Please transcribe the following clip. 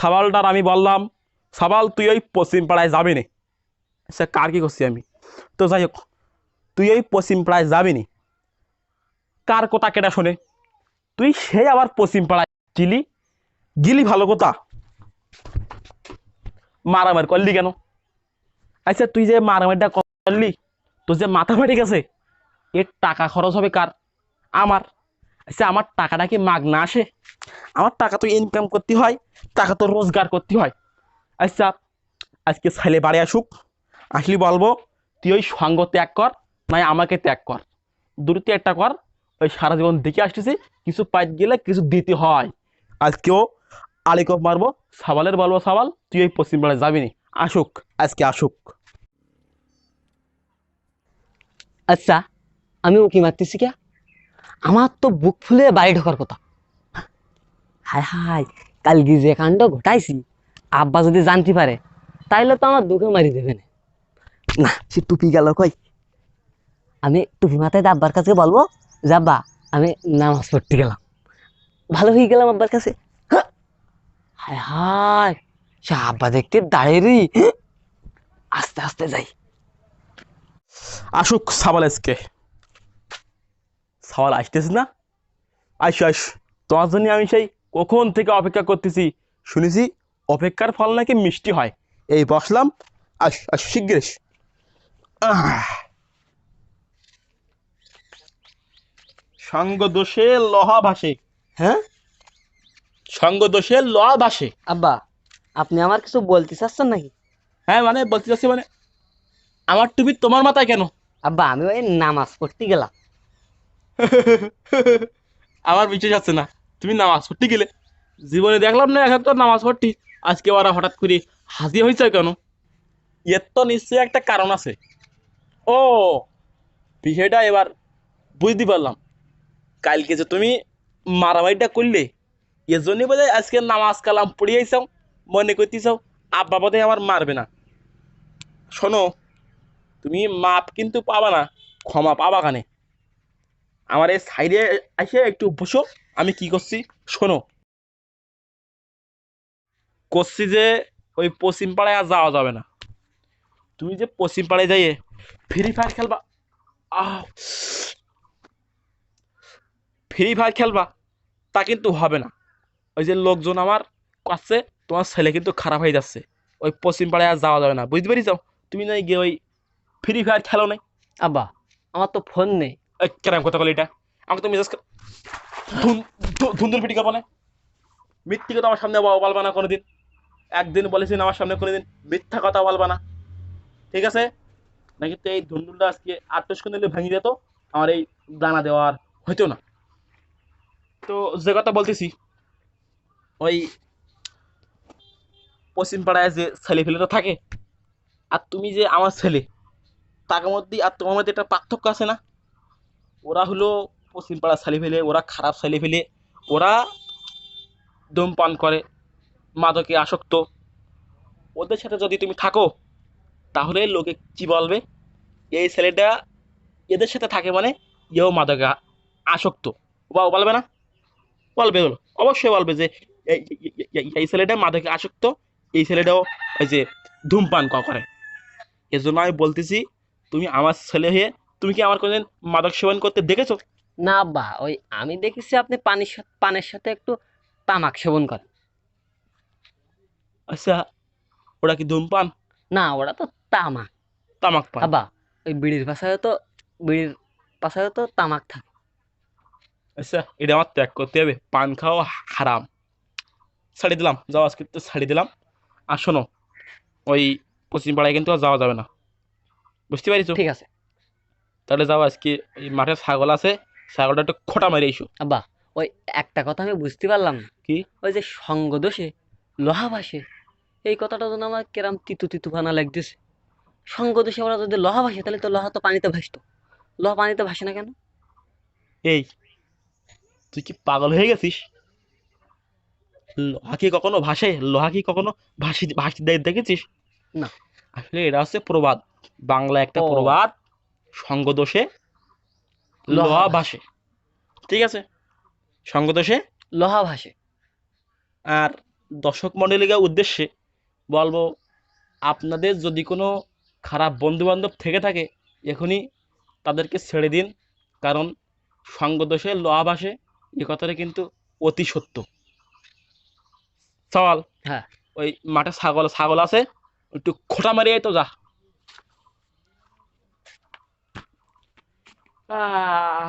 সাবালটার আমি বললাম, সাবাল, তুই ওই পশ্চিম পাড়ায় যাবি নি? সে কার কি করছি আমি? তো যাই হোক, তুই ওই পশ্চিম পাড়ায় যাবি নি? কার কথা কেটা শোনে? তুই সেই আবার পশ্চিম পাড়ায় গিলি? গিলি ভালো কথা। মারামারি করলি কেন? আচ্ছা তুই যে মারামারিটা করলি, তোর যে মাথা ফাটে গেছে, এর টাকা খরচ হবে কার? আমার। আচ্ছা আমার টাকাটা কি মাগ না আসে? আমার টাকা তো ইনকাম করতে হয়, টাকা তো রোজগার করতে হয়। আচ্ছা আজকে ছেলে বাড়ি আসুক, আসলি বলব, তুই ওই সঙ্গ ত্যাগ কর নয় আমাকে ত্যাগ কর। দুটো একটা কর, ওই সারা জীবন দেখে আসতেছি, কিছু পাইত গেলে কিছু দিতে হয়। আজকেও আলিকপ মারবো, সাবালের বলব সাবাল, তুই ওই পশ্চিম পাড়ায় যাবি নি। আসুক, আজকে আসুক। আচ্ছা আমি উকি মারতেছি কে? আমার তো বুক ফুলে বাড়ি ঢোকার কথা। হায় হায় কালকে যে কাণ্ড ঘটাইছি, আব্বা যদি জানতে পারে, তাইলে তো আমার দুঃখে মারি দেবে না। সে টুপি গেল কই? আমি টুপি মাথায় আব্বার কাছে বলব, যে আব্বা, আমি নামাজ পড়তে গেলাম। ভালো হয়ে গেলাম আব্বার কাছে। হ্যাঁ। হায়, সে আব্বা দেখতে দাঁড়িয়ে আস্তে আস্তে যাই। আসুক সাবাল সাবাল আসতেছে না? আইস আইস। তোমার জন্য আমি সেই কখন থেকে অপেক্ষা করতেছি? শুনেছি অপেক্ষার ফল নাকি মিষ্টি হয়। এই বসলাম। আস আস শীঘ্র এস। সঙ্গ দোষে লোহা ভাসে। হ্যাঁ? সঙ্গ দোষে লোহা ভাসে। আব্বা আপনি আমার কিছু বলতে চাচ্ছেন নাকি? হ্যাঁ মানে বলতে চাচ্ছি মানে আমার টুপি তোমার মাথায় কেন? আব্বা আমি ওই নামাজ পড়তে গেলাম। আমার বিশ্বাস আছে না। তুমি নামাজ পড়তে গেলে জীবনে দেখলাম না, এখন তো নামাজ পড়তি। আজকে ওরা হঠাৎ করে হাজির হয়েছে কেন? এর তো নিশ্চয়ই একটা কারণ আছে। ও, বিষয়টা এবার বুঝতে পারলাম। কালকে যে তুমি মারামারিটা করলে এর জন্যই বোধ আজকে নামাজ কালাম পড়িয়েছাও মনে করতেছাও আব্বা বোধ আমার মারবে না। শোনো, তুমি মাপ কিন্তু পাবা না, ক্ষমা পাবা কানে। আমার এই সাইডে এসে একটু বসো, আমি কি করছি? শোনো। করছি যে ওই পশ্চিম পাড়ায় আর যাওয়া যাবে না। তুমি যে পশ্চিম পাড়ায় যাইয়ে ফ্রি ফায়ার খেলবা। আহ। ফ্রি ফায়ার খেলবা, তা কিন্তু হবে না। ওই যে লোকজন আমার কাছে, তোমার ছেলে কিন্তু খারাপ হয়ে যাচ্ছে। ওই পশ্চিম পাড়ায় আর যাওয়া যাবে না। বুঝতে পেরেছ? তুমি না গিয়ে ওই ফ্রি ফায়ার খেলো নাই? আব্বা, আমার তো ফোন নেই। কেরাম কথা বলে এটা? আমাকে তো মেজাজ ধুন্দুর পিটি কাপনে মিথ্যে কথা আমার সামনে বল- বলবা না কোনোদিন। একদিন বলেছেন আমার সামনে কোনোদিন মিথ্যা কথা বলবা না ঠিক আছে? নাকি তো এই ধুন্দুলটা আজকে আটটস করে ভেঙে যেত? আমার এই দানা দেওয়ার হইতো না। তো যে কথা বলতেছি, ওই পশ্চিম পাড়ায় যে ছেলে ফেলে তো থাকে, আর তুমি যে আমার ছেলে, তার মধ্যে আর তোমার মধ্যে একটা পার্থক্য আছে না? ওরা হলো পশ্চিম পাড়া ছেলে ফেলে ওরা খারাপ ছেলে ফেলে ওরা ধূমপান করে, মাদকে আসক্ত। ওদের সাথে যদি তুমি থাকো, তাহলে লোকে কি বলবে? এই ছেলেটা এদের সাথে থাকে মানে এও মাদকে আসক্ত। বা ও বলবে না? বলবে বলো অবশ্যই বলবে যে, এই- ছেলেটা মাদকে আসক্ত, এই ছেলেটাও ওই যে ধূমপান করে। এজন্য আমি বলতেছি, তুমি আমার ছেলে হয়ে তুমি কি আমার কোনোদিন মাদক সেবন করতে দেখেছ? না আব্বা ওই আমি দেখেছি আপনি পানির সাথে পানের সাথে একটু তামাক সেবন করেন। আচ্ছা ওরা কি ধূমপান? না ওরা তো তামাক। তামাক পান? আব্বা ওই বিড়ির পাশায় তো বিড়ির পাশায় তো তামাক থাকে। আচ্ছা এটা আমার ত্যাগ করতে হবে। পান খাওয়া হারাম। ছাড়ি দিলাম যাও আজকে তো ছাড়িয়ে দিলাম। আর শোনো ওই পশ্চিম পাড়ায় কিন্তু আর যাওয়া যাবে না। বুঝতে পারিছো? ঠিক আছে। তাহলে যাও আজকে মাঠে ছাগল আছে ছাগলটা একটু খোটা মেরে এসো আব্বা ওই একটা কথা আমি বুঝতে পারলাম কি? ওই যে সঙ্গ দোষে লোহা ভাসে এই কথাটা যেন আমার কেরাম তিতু তিতু ভানা লাগতেছে। সঙ্গ দোষে ওরা যদি লোহা ভাসে তাহলে তো লোহা তো পানিতে ভাসতো। লোহা পানিতে ভাসে না কেন? এই তুই কি পাগল হয়ে গেছিস? লোহা কি কখনো ভাসে? লোহা কি কখনো ভাসি ভাসি দেখেছিস? না। আসলে এটা হচ্ছে প্রবাদ। বাংলা একটা প্রবাদ। সঙ্গদোষে লোহা ভাসে। ঠিক আছে? সঙ্গদোষে লোহা ভাসে। আর দর্শক মণ্ডলীকে উদ্দেশ্যে বলব আপনাদের যদি কোনো খারাপ বন্ধুবান্ধব থেকে থাকে এখনই তাদেরকে ছেড়ে দিন। কারণ সঙ্গদোষে লোহা ভাসে এ কথাটা কিন্তু অতি সত্য। চল হ্যাঁ। ওই মাঠে ছাগল ছাগল আছে একটু খোটা মারিয়ে তো যা। আহ